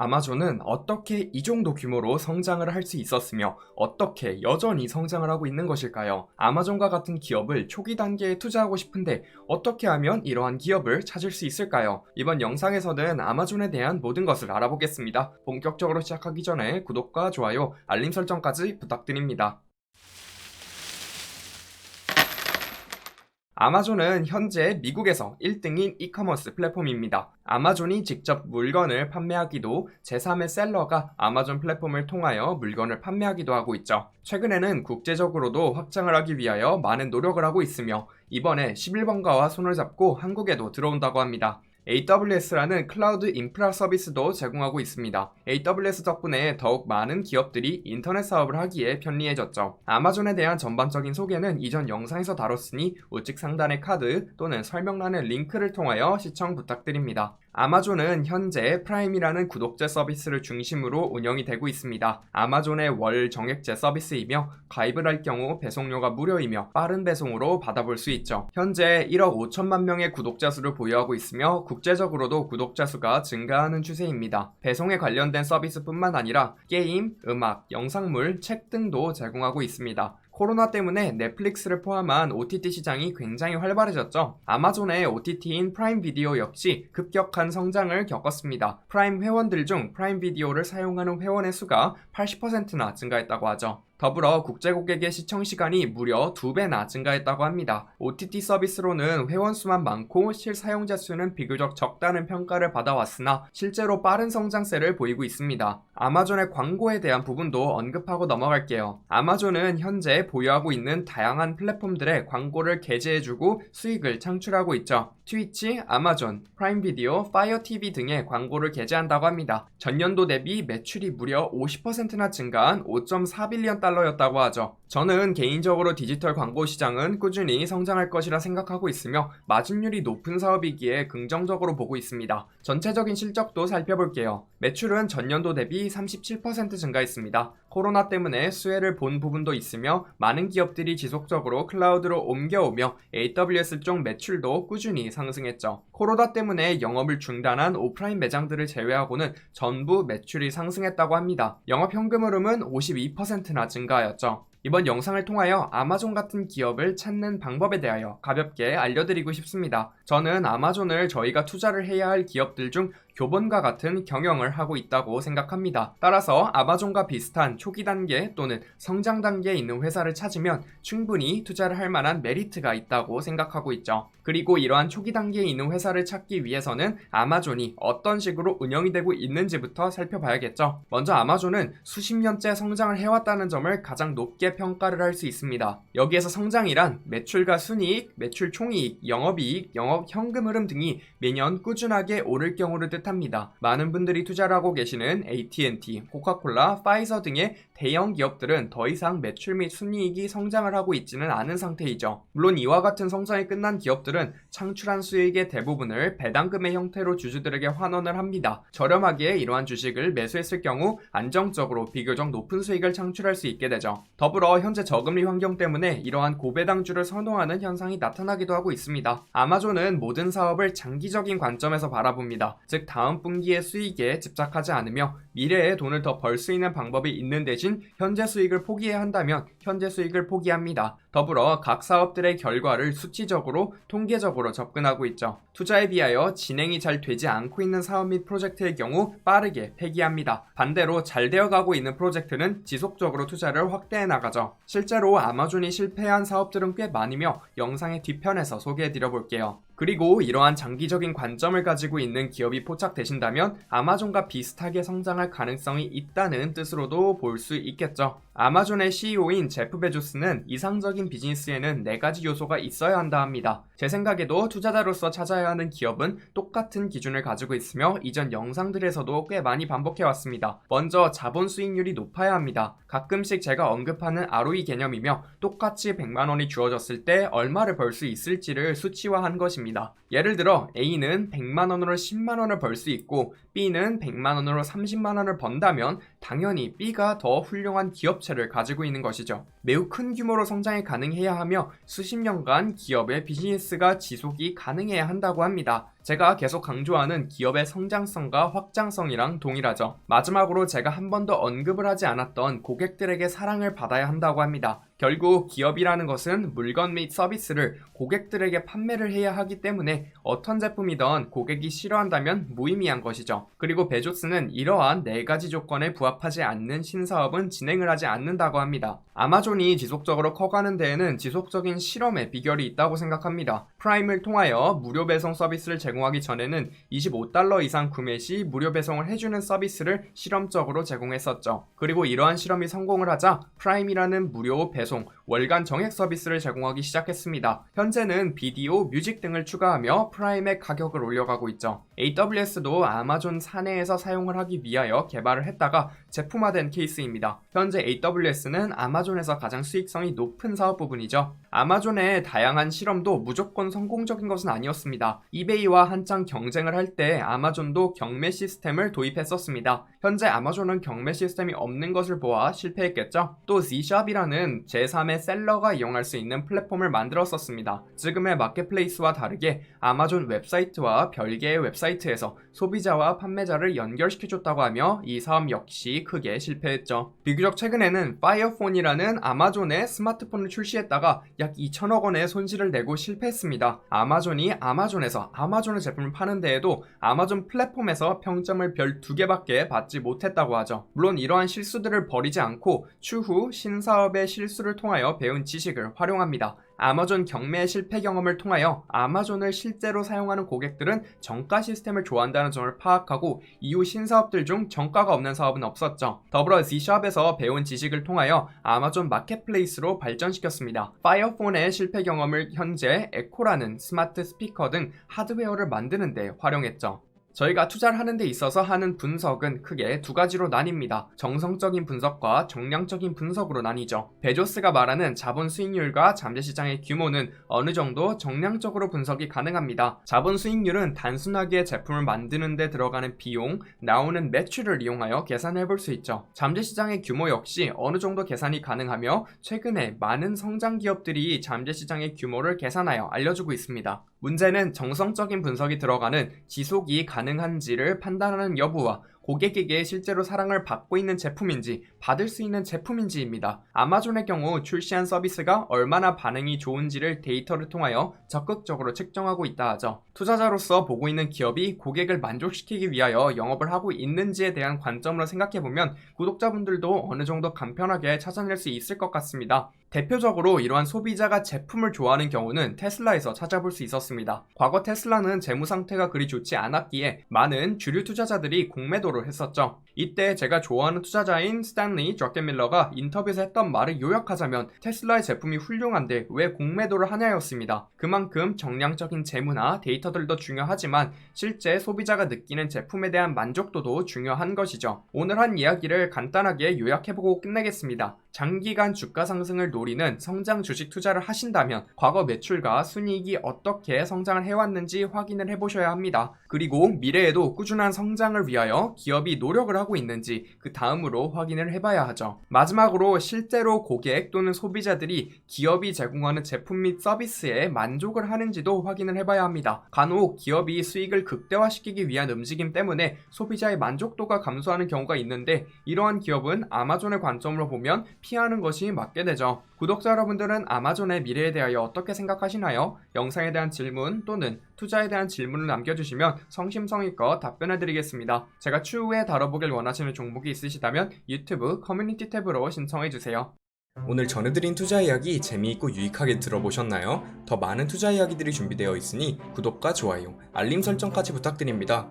아마존은 어떻게 이 정도 규모로 성장을 할 수 있었으며 어떻게 여전히 성장을 하고 있는 것일까요? 아마존과 같은 기업을 초기 단계에 투자하고 싶은데 어떻게 하면 이러한 기업을 찾을 수 있을까요? 이번 영상에서는 아마존에 대한 모든 것을 알아보겠습니다. 본격적으로 시작하기 전에 구독과 좋아요, 알림 설정까지 부탁드립니다. 아마존은 현재 미국에서 1등인 이커머스 플랫폼입니다. 아마존이 직접 물건을 판매하기도 제3의 셀러가 아마존 플랫폼을 통하여 물건을 판매하기도 하고 있죠. 최근에는 국제적으로도 확장을 하기 위하여 많은 노력을 하고 있으며 이번에 11번가와 손을 잡고 한국에도 들어온다고 합니다. AWS라는 클라우드 인프라 서비스도 제공하고 있습니다. AWS 덕분에 더욱 많은 기업들이 인터넷 사업을 하기에 편리해졌죠. 아마존에 대한 전반적인 소개는 이전 영상에서 다뤘으니 우측 상단의 카드 또는 설명란의 링크를 통하여 시청 부탁드립니다. 아마존은 현재 프라임이라는 구독제 서비스를 중심으로 운영이 되고 있습니다. 아마존의 월 정액제 서비스이며 가입을 할 경우 배송료가 무료이며 빠른 배송으로 받아볼 수 있죠. 현재 1억 5천만 명의 구독자 수를 보유하고 있으며 국제적으로도 구독자 수가 증가하는 추세입니다. 배송에 관련된 서비스뿐만 아니라 게임, 음악, 영상물, 책 등도 제공하고 있습니다. 코로나 때문에 넷플릭스를 포함한 OTT 시장이 굉장히 활발해졌죠. 아마존의 OTT인 프라임 비디오 역시 급격한 성장을 겪었습니다. 프라임 회원들 중 프라임 비디오를 사용하는 회원의 수가 80%나 증가했다고 하죠. 더불어 국제 고객의 시청 시간이 무려 2배나 증가했다고 합니다. OTT 서비스로는 회원 수만 많고 실사용자 수는 비교적 적다는 평가를 받아왔으나 실제로 빠른 성장세를 보이고 있습니다. 아마존의 광고에 대한 부분도 언급하고 넘어갈게요. 아마존은 현재 보유하고 있는 다양한 플랫폼들의 광고를 게재해주고 수익을 창출하고 있죠. 트위치, 아마존, 프라임 비디오, 파이어 TV 등의 광고를 게재한다고 합니다. 전년도 대비 매출이 무려 50%나 증가한 5.4빌리언 달러 였다고 하죠. 저는 개인적으로 디지털 광고 시장은 꾸준히 성장할 것이라 생각하고 있으며 마진율이 높은 사업이기에 긍정적으로 보고 있습니다. 전체적인 실적도 살펴볼게요. 매출은 전년도 대비 37% 증가했습니다. 코로나 때문에 수혜를 본 부분도 있으며 많은 기업들이 지속적으로 클라우드로 옮겨오며 AWS 쪽 매출도 꾸준히 상승했죠. 코로나 때문에 영업을 중단한 오프라인 매장들을 제외하고는 전부 매출이 상승했다고 합니다. 영업 현금 흐름은 52%나 증가하였죠. 이번 영상을 통하여 아마존 같은 기업을 찾는 방법에 대하여 가볍게 알려드리고 싶습니다. 저는 아마존을 저희가 투자를 해야 할 기업들 중 교본과 같은 경영을 하고 있다고 생각합니다. 따라서 아마존과 비슷한 초기 단계 또는 성장 단계에 있는 회사를 찾으면 충분히 투자를 할 만한 메리트가 있다고 생각하고 있죠. 그리고 이러한 초기 단계에 있는 회사를 찾기 위해서는 아마존이 어떤 식으로 운영이 되고 있는지부터 살펴봐야겠죠. 먼저 아마존은 수십 년째 성장을 해왔다는 점을 가장 높게 평가를 할 수 있습니다. 여기에서 성장이란 매출과 순이익, 매출 총이익, 영업이익, 영업 현금 흐름 등이 매년 꾸준하게 오를 경우를 뜻합니다. 많은 분들이 투자를 하고 계시는 AT&T, 코카콜라, 파이저 등의 대형 기업들은 더 이상 매출 및 순이익이 성장을 하고 있지는 않은 상태이죠. 물론 이와 같은 성장이 끝난 기업들은 창출한 수익의 대부분을 배당금의 형태로 주주들에게 환원을 합니다. 저렴하게 이러한 주식을 매수했을 경우 안정적으로 비교적 높은 수익을 창출할 수 있게 되죠. 더불어 현재 저금리 환경 때문에 이러한 고배당주를 선호하는 현상이 나타나기도 하고 있습니다. 아마존은 모든 사업을 장기적인 관점에서 바라봅니다. 즉 다음 분기의 수익에 집착하지 않으며 미래에 돈을 더 벌 수 있는 방법이 있는 대신 현재 수익을 포기해야 한다면 현재 수익을 포기합니다. 더불어 각 사업들의 결과를 수치적으로 통계적으로 접근하고 있죠. 투자에 비하여 진행이 잘 되지 않고 있는 사업 및 프로젝트의 경우 빠르게 폐기합니다. 반대로 잘 되어가고 있는 프로젝트는 지속적으로 투자를 확대해 나가죠. 실제로 아마존이 실패한 사업들은 꽤 많으며 영상의 뒤편에서 소개해 드려 볼게요. 그리고 이러한 장기적인 관점을 가지고 있는 기업이 포착되신다면 아마존과 비슷하게 성장할 가능성이 있다는 뜻으로도 볼 수 있겠죠. 아마존의 CEO인 제프 베조스는 이상적인 비즈니스에는 네 가지 요소가 있어야 한다 합니다. 제 생각에도 투자자로서 찾아야 하는 기업은 똑같은 기준을 가지고 있으며 이전 영상들에서도 꽤 많이 반복해 왔습니다. 먼저 자본 수익률이 높아야 합니다. 가끔씩 제가 언급하는 ROE 개념이며 똑같이 100만 원이 주어졌을 때 얼마를 벌 수 있을지를 수치화한 것입니다. 예를 들어 A는 100만 원으로 10만 원을 벌 수 있고 B는 100만 원으로 30만 원을 번다면 당연히 B가 더 훌륭한 기업 체를 가지고 있는 것이죠. 매우 큰 규모로 성장이 가능해야 하며 수십 년간 기업의 비즈니스가 지속이 가능해야 한다고 합니다. 제가 계속 강조하는 기업의 성장성과 확장성이랑 동일하죠. 마지막으로 제가 한 번도 언급을 하지 않았던 고객들에게 사랑을 받아야 한다고 합니다. 결국 기업이라는 것은 물건 및 서비스를 고객들에게 판매를 해야 하기 때문에 어떤 제품이든 고객이 싫어한다면 무의미한 것이죠. 그리고 베조스는 이러한 네 가지 조건에 부합하지 않는 신사업은 진행을 하지 않는다고 합니다. 아마존이 지속적으로 커가는 데에는 지속적인 실험의 비결이 있다고 생각합니다. 프라임을 통하여 무료 배송 서비스를 제공하기 전에는 25달러 이상 구매 시 무료 배송을 해주는 서비스를 실험적으로 제공했었죠. 그리고 이러한 실험이 성공을 하자 프라임이라는 무료 배송 월간 정액 서비스를 제공하기 시작했습니다. 현재는 비디오, 뮤직 등을 추가하며 프라임의 가격을 올려가고 있죠. AWS도 아마존 사내에서 사용을 하기 위하여 개발을 했다가 제품화된 케이스입니다. 현재 AWS는 아마존에서 가장 수익성이 높은 사업 부분이죠. 아마존의 다양한 실험도 무조건 성공적인 것은 아니었습니다. 이베이와 한창 경쟁을 할 때 아마존도 경매 시스템을 도입했었습니다. 현재 아마존은 경매 시스템이 없는 것을 보아 실패했겠죠. 또 Z샵이라는 제 3의 셀러가 이용할 수 있는 플랫폼을 만들었었습니다. 지금의 마켓플레이스와 다르게 아마존 웹사이트와 별개의 웹사이트에서 소비자와 판매자를 연결시켜줬다고 하며 이 사업 역시 크게 실패했죠. 비교적 최근에는 파이어폰이라는 아마존의 스마트폰을 출시했다가 약 2천억 원의 손실을 내고 실패했습니다. 아마존이 아마존에서 아마존의 제품을 파는 데에도 아마존 플랫폼에서 평점을 별 두 개밖에 받지 못했다고 하죠. 물론 이러한 실수들을 버리지 않고 추후 신사업의 실수를 통하여 배운 지식을 활용합니다. 아마존 경매 실패 경험을 통하여 아마존을 실제로 사용하는 고객들은 정가 시스템을 좋아한다는 점을 파악하고 이후 신사업들 중 정가가 없는 사업은 없었죠. 더불어 Z샵에서 배운 지식을 통하여 아마존 마켓플레이스로 발전시켰습니다. 파이어폰의 실패 경험을 현재 에코라는 스마트 스피커 등 하드웨어를 만드는 데 활용했죠. 저희가 투자를 하는 데 있어서 하는 분석은 크게 두 가지로 나뉩니다. 정성적인 분석과 정량적인 분석으로 나뉘죠. 베조스가 말하는 자본 수익률과 잠재 시장의 규모는 어느 정도 정량적으로 분석이 가능합니다. 자본 수익률은 단순하게 제품을 만드는 데 들어가는 비용, 나오는 매출을 이용하여 계산해 볼 수 있죠. 잠재 시장의 규모 역시 어느 정도 계산이 가능하며 최근에 많은 성장 기업들이 잠재 시장의 규모를 계산하여 알려주고 있습니다. 문제는 정성적인 분석이 들어가는 지속이 가능한지를 판단하는 여부와 고객에게 실제로 사랑을 받고 있는 제품인지 받을 수 있는 제품인지입니다. 아마존의 경우 출시한 서비스가 얼마나 반응이 좋은지를 데이터를 통하여 적극적으로 측정하고 있다 하죠. 투자자로서 보고 있는 기업이 고객을 만족시키기 위하여 영업을 하고 있는지에 대한 관점으로 생각해보면 구독자분들도 어느 정도 간편하게 찾아낼 수 있을 것 같습니다. 대표적으로 이러한 소비자가 제품을 좋아하는 경우는 테슬라에서 찾아볼 수 있었습니다. 과거 테슬라는 재무 상태가 그리 좋지 않았기에 많은 주류 투자자들이 공매도 를 했었죠. 이때 제가 좋아하는 투자자인 스탠리 드라켄밀러가 인터뷰에서 했던 말을 요약하자면 테슬라의 제품이 훌륭한데 왜 공매도를 하냐였습니다. 그만큼 정량적인 재무나 데이터들도 중요하지만 실제 소비자가 느끼는 제품에 대한 만족도도 중요한 것이죠. 오늘 한 이야기를 간단하게 요약해보고 끝내겠습니다. 장기간 주가 상승을 노리는 성장 주식 투자를 하신다면 과거 매출과 순이익이 어떻게 성장을 해왔는지 확인을 해보셔야 합니다. 그리고 미래에도 꾸준한 성장을 위하여 기업이 노력을 하고 있는지 그 다음으로 확인을 해봐야 하죠. 마지막으로 실제로 고객 또는 소비자들이 기업이 제공하는 제품 및 서비스에 만족을 하는지도 확인을 해봐야 합니다. 간혹 기업이 수익을 극대화시키기 위한 움직임 때문에 소비자의 만족도가 감소하는 경우가 있는데 이러한 기업은 아마존의 관점으로 보면 피하는 것이 맞게 되죠. 구독자 여러분들은 아마존의 미래에 대하여 어떻게 생각하시나요? 영상에 대한 질문 또는 투자에 대한 질문을 남겨주시면 성심성의껏 답변해드리겠습니다. 제가 추후에 다뤄보길 원하시는 종목이 있으시다면 유튜브 커뮤니티 탭으로 신청해주세요. 오늘 전해드린 투자 이야기 재미있고 유익하게 들어보셨나요? 더 많은 투자 이야기들이 준비되어 있으니 구독과 좋아요, 알림 설정까지 부탁드립니다.